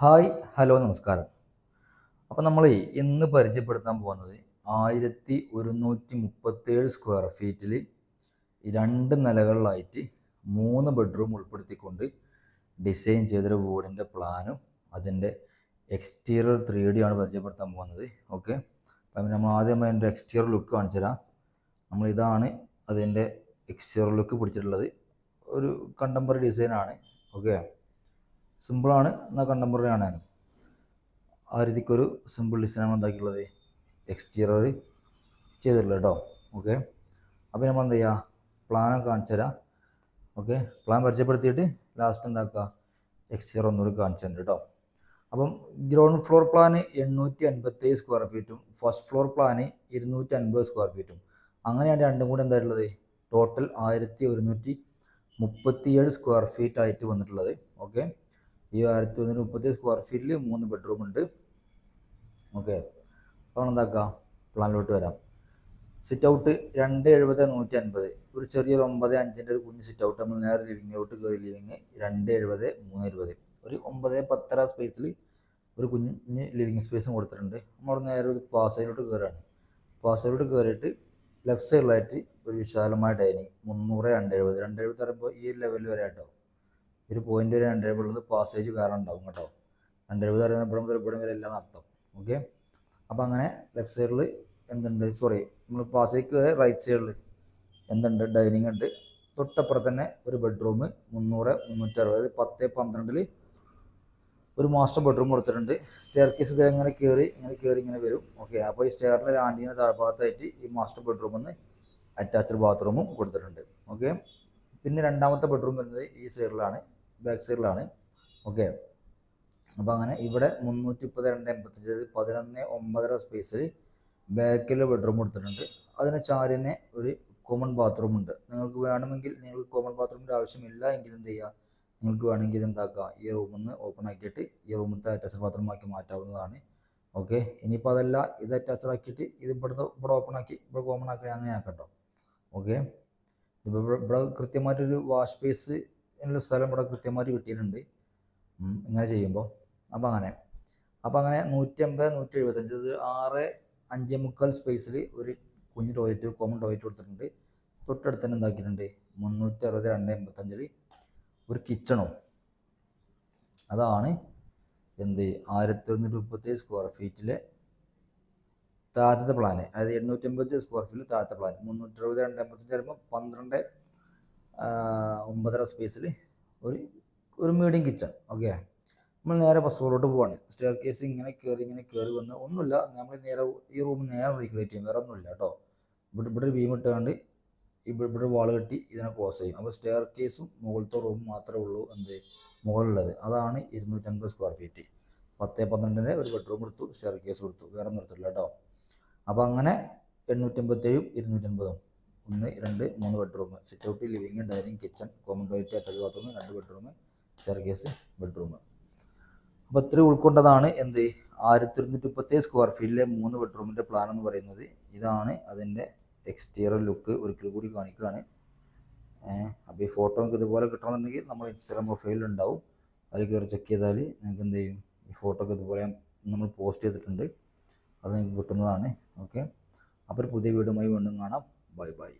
Hi hello നമസ്കാരം. അപ്പോൾ നമ്മൾ ഇന്ന് പരിചയപ്പെടുത്താൻ പോകുന്നത് ആയിരത്തി ഒരുന്നൂറ്റി മുപ്പത്തേഴ് സ്ക്വയർ ഫീറ്റിൽ രണ്ട് നിലകളിലായിട്ട് മൂന്ന് ബെഡ്റൂം ഉൾപ്പെടുത്തിക്കൊണ്ട് ഡിസൈൻ ചെയ്തൊരു വീടിന്റെ പ്ലാനും അതിന്റെ എക്സ്റ്റീരിയർ ത്രീ ഡി ആണ് പരിചയപ്പെടുത്താൻ പോകുന്നത്. ഓക്കെ അപ്പം നമ്മൾ ആദ്യമായി അതിന്റെ എക്സ്റ്റീരിയർ ലുക്ക് കാണിച്ചു തരാം. നമ്മൾ ഇതാണ് അതിന്റെ എക്സ്റ്റീരിയർ ലുക്ക് പിടിച്ചിട്ടുള്ളത്. ഒരു കണ്ടംപററി ഡിസൈനാണ് ഓക്കെ സിമ്പിളാണ് എന്നാൽ കണ്ടംപററി ആണ് ആ രീതിക്കൊരു സിമ്പിൾ ഡിസൈനാണ് എന്താക്കിയുള്ളത് എക്സ്റ്റീരിയർ ചെയ്തിട്ടുള്ളത് കേട്ടോ. ഓക്കെ അപ്പോൾ നമ്മൾ എന്ത് ചെയ്യുക പ്ലാനൊക്കെ കാണിച്ചു തരാം. ഓക്കെ പ്ലാൻ പരിചയപ്പെടുത്തിയിട്ട് ലാസ്റ്റ് എന്താക്കുക എക്സ്റ്റീരിയർ ഒന്നുകൂടി കാണിച്ചു തരുന്നുണ്ട് കേട്ടോ. അപ്പം ഗ്രൗണ്ട് ഫ്ലോർ പ്ലാന് എണ്ണൂറ്റി അൻപത്തേഴ് സ്ക്വയർ ഫീറ്റും ഫസ്റ്റ് ഫ്ലോർ പ്ലാന് ഇരുന്നൂറ്റി അൻപത് സ്ക്വയർ ഫീറ്റും അങ്ങനെയാണ് രണ്ടും കൂടി എന്തായിട്ടുള്ളത്? ടോട്ടൽ ആയിരത്തി ഒരുന്നൂറ്റി മുപ്പത്തിയേഴ് സ്ക്വയർ ഫീറ്റ് ആയിട്ട് വന്നിട്ടുള്ളത്. ഓക്കെ ഈ ആയിരത്തി ഒന്നിന് മുപ്പത്തി സ്ക്വയർ ഫീറ്റിൽ മൂന്ന് ബെഡ്റൂം ഉണ്ട്. ഓക്കെ അപ്പോൾ എന്താക്കുക പ്ലാനിലോട്ട് വരാം. സിറ്റ് ഔട്ട് രണ്ട് എഴുപത് നൂറ്റി അൻപത്. ഒരു ചെറിയൊരു ഒമ്പത് അഞ്ചിന്റെ ഒരു കുഞ്ഞ് സിറ്റ് ഔട്ട് നമ്മൾ നേരെ ലിവിങ്ങിലോട്ട് കയറി ലിവിങ് രണ്ട് എഴുപത് മൂന്ന് ഇരുപത് ഒരു ഒമ്പത് പത്തര സ്പേസിൽ ഒരു കുഞ്ഞ് ലിവിങ് സ്പേസും കൊടുത്തിട്ടുണ്ട്. നമ്മൾ നേരെ ഒരു പാസയിലോട്ട് കയറുകയാണ് പാസയിലോട്ട് കയറിയിട്ട് ലെഫ്റ്റ് സൈഡിലായിട്ട് ഒരു വിശാലമായ ഡൈനിങ് മുന്നൂറ് രണ്ട് എഴുപത്. രണ്ട് എഴുപത് പറയുമ്പോൾ ഈ ലെവലിൽ വരെ കേട്ടോ ഒരു പോയിന്റ് വരെ രണ്ട് എഴുപത് ഉള്ളത് പാസേജ് വേറെ ഉണ്ടാവും കേട്ടോ. രണ്ട് എഴുപത് പറയുന്ന ഇവിടെ വരെ എല്ലാം നടത്തും ഓക്കെ അപ്പോൾ അങ്ങനെ ലെഫ്റ്റ് സൈഡിൽ എന്തുണ്ട്? സോറി നമ്മൾ പാസേജ് കയറി റൈറ്റ് സൈഡിൽ എന്തുണ്ട്? ഡൈനിങ് ഉണ്ട്. തൊട്ടപ്പുറത്ത് തന്നെ ഒരു ബെഡ്റൂം മുന്നൂറ് മുന്നൂറ്റി അറുപത് പത്ത് പന്ത്രണ്ടിൽ ഒരു മാസ്റ്റർ ബെഡ്റൂം കൊടുത്തിട്ടുണ്ട്. സ്റ്റെയർ കേസ് ഇത് ഇങ്ങനെ കയറി ഇങ്ങനെ കയറി ഇങ്ങനെ വരും. ഓക്കെ അപ്പോൾ ഈ സ്റ്റെയറിന്റെ ലാൻഡിങ്ങിന് താഴ്ഭാഗത്തായിട്ട് ഈ മാസ്റ്റർ ബെഡ്റൂമിൽ അറ്റാച്ച്ഡ് ബാത്റൂമും കൊടുത്തിട്ടുണ്ട്. ഓക്കെ പിന്നെ രണ്ടാമത്തെ ബെഡ്റൂം വരുന്നത് ഈ സൈഡിലാണ് ബാക്ക് സൈഡിലാണ്. ഓക്കെ. അപ്പോൾ അങ്ങനെ ഇവിടെ മുന്നൂറ്റി മുപ്പത് രണ്ട് എൺപത്തഞ്ച് പതിനൊന്ന് ഒമ്പതര സ്പേസിൽ ബാക്കിൽ ബെഡ്റൂം കൊടുത്തിട്ടുണ്ട്. അതിന് ചാരിന് ഒരു കോമൺ ബാത്റൂം ഉണ്ട്. നിങ്ങൾക്ക് വേണമെങ്കിൽ നിങ്ങൾക്ക് കോമൺ ബാത്റൂമിന്റെ ആവശ്യമില്ല എങ്കിൽ എന്ത് ചെയ്യുക? നിങ്ങൾക്ക് വേണമെങ്കിൽ എന്താക്കുക ഈ റൂമിൽ നിന്ന് ഓപ്പൺ ആക്കിയിട്ട് ഈ റൂമിലത്തെ അറ്റാച്ച്ഡ് ബാത്റൂം ആക്കി മാറ്റാവുന്നതാണ്. ഓക്കെ. ഇനിയിപ്പോൾ അതല്ല ഇത് അറ്റാച്ച്ഡ് ആക്കിയിട്ട് ഇത് ഇവിടുന്ന് ഇവിടെ ഓപ്പൺ ആക്കി ഇവിടെ കോമൺ ആക്കി അങ്ങനെ ആക്കട്ടോ ഓക്കെ. ഇപ്പോൾ ഇവിടെ കൃത്യമായിട്ടൊരു വാഷ് സ്പേസ് ഉള്ള സ്ഥലം ഇവിടെ കൃത്യമായിട്ട് കിട്ടിയിട്ടുണ്ട്. ഇങ്ങനെ ചെയ്യുമ്പോൾ അപ്പം അങ്ങനെ. അപ്പം അങ്ങനെ നൂറ്റി അമ്പത് നൂറ്റി എഴുപത്തഞ്ച് ഇത് ആറ് അഞ്ച് മുക്കാൽ സ്പേസിൽ ഒരു കുഞ്ഞ് ടോയ്ലറ്റ് കോമൺ ടോയ്ലറ്റ് കൊടുത്തിട്ടുണ്ട്. തൊട്ടടുത്ത് തന്നെ എന്താക്കിയിട്ടുണ്ട്? മുന്നൂറ്റി അറുപത് രണ്ട് എൺപത്തഞ്ചിൽ ഒരു കിച്ചണും അതാണ് എന്ത്? ആയിരത്തി ഒരുന്നൂറ്റി മുപ്പത്തേഴ് സ്ക്വയർ ഫീറ്റിലെ താഴത്തെ പ്ലാൻ അതായത് എണ്ണൂറ്റി അമ്പത്തി സ്ക്വയർ ഫീറ്റിൽ താഴത്തെ പ്ലാൻ മുന്നൂറ്റി അറുപത് രണ്ട് എൺപത്തഞ്ച് വരുമ്പോൾ പന്ത്രണ്ട് ഒമ്പതര സ്പേസിൽ ഒരു ഒരു മീഡിയം കിച്ചൺ ഓക്കെ നമ്മൾ നേരെ ഫസ്റ്റ് ഫ്ലോറിലോട്ട് പോവാണ്. സ്റ്റെയർ കേസ് ഇങ്ങനെ കയറി ഇങ്ങനെ കയറി വന്ന് ഒന്നുമില്ല നമ്മൾ നേരെ ഈ റൂം നേരെ റീക്രിയേറ്റ് ചെയ്യും വേറെ ഒന്നുമില്ല കേട്ടോ. ഇവിടെ ഇവിടെ ബീം ഇട്ടുകൊണ്ട് ഇവിടെ ഇവിടെ വാൾ കെട്ടി ഇതിനെ ക്ലോസ് ചെയ്യും. അപ്പോൾ സ്റ്റെയർ കേസും മുകളിലത്തെ റൂം മാത്രമേ ഉള്ളൂ എന്ത്? മുകളിലുള്ളത്. അതാണ് ഇരുന്നൂറ്റൻപത് സ്ക്വയർ ഫീറ്റ് പത്ത് പന്ത്രണ്ടിന്റെ ഒരു ബെഡ്റൂം എടുത്തു സ്റ്റെയർ കേസ് കൊടുത്തു വേറെ ഒന്നും എടുത്തില്ല കേട്ടോ. അപ്പോൾ അങ്ങനെ എണ്ണൂറ്റമ്പത്തേഴും ഇരുന്നൂറ്റൻപതും ഒന്ന് രണ്ട് മൂന്ന് bedroom sit out living dining kitchen common toilet attach bathroom രണ്ട് ബെഡ്റൂം സ്റ്റെയർ ബെഡ്റൂം അപ്പോൾ ഇത്രയും ഉൾക്കൊണ്ടതാണ് എന്ത്? ആയിരത്തി ഒരുന്നൂറ്റി മുപ്പത്തേഴ് സ്ക്വയർ ഫീറ്റിലെ മൂന്ന് ബെഡ്റൂമിന്റെ പ്ലാൻ എന്ന് പറയുന്നത്. ഇതാണ് അതിന്റെ എക്സ്റ്റീരിയർ ലുക്ക് ഒരിക്കൽ കൂടി കാണിക്കുകയാണ് അപ്പോൾ ഈ ഫോട്ടോ നമുക്ക് ഇതുപോലെ കിട്ടണമെന്നുണ്ടെങ്കിൽ നമ്മൾ ഇൻസ്റ്റാഗ്രാം പ്രൊഫൈലിൽ ഉണ്ടാവും. അതിൽ കയറി ചെക്ക് ചെയ്താൽ നിങ്ങൾക്ക് എന്ത് ചെയ്യും? ഈ ഫോട്ടോ ഒക്കെ ഇതുപോലെ നമ്മൾ പോസ്റ്റ് ചെയ്തിട്ടുണ്ട്. അത് നിങ്ങൾക്ക് കിട്ടുന്നതാണ്. ഓക്കെ അപ്പോൾ ഒരു പുതിയ വീടുമായി വീണ്ടും കാണാം. Bye bye.